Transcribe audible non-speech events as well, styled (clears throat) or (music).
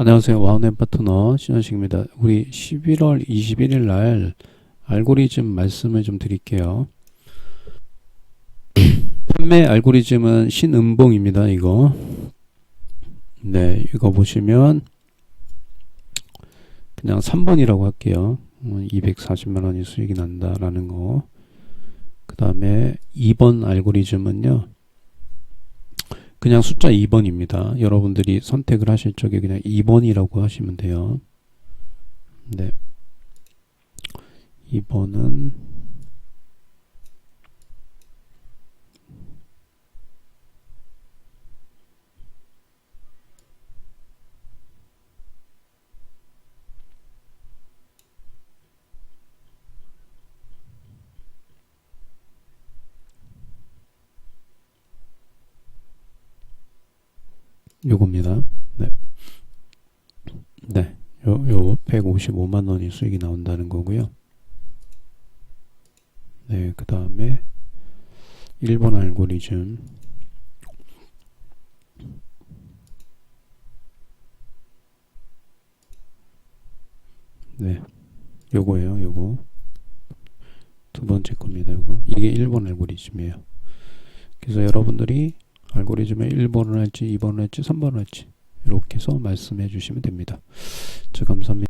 안녕하세요. 와우넷 파트너 신현식입니다. 우리 11월 21일 날 알고리즘 말씀을 좀 드릴게요. (clears throat) 판매 알고리즘은 신은봉입니다. 이거. 네, 이거 보시면 그냥 3번이라고 할게요. 240만 원이 수익이 난다라는 거. 그 다음에 2번 알고리즘은요. 그냥 숫자 2번입니다. 여러분들이 선택을 하실 적에 그냥 2번이라고 하시면 돼요. 네. 2번은 요겁니다. 네. 네. 요, 요 155만 원이 수익이 나온다는 거고요. 네, 그 다음에 1번 알고리즘. 네. 요거예요, 요거. 두 번째 겁니다, 요거. 이게 1번 알고리즘이에요. 그래서 여러분들이 알고리즘에 1번을 할지 2번을 할지 3번을 할지 이렇게 해서 말씀해 주시면 됩니다. 자 감사합니다.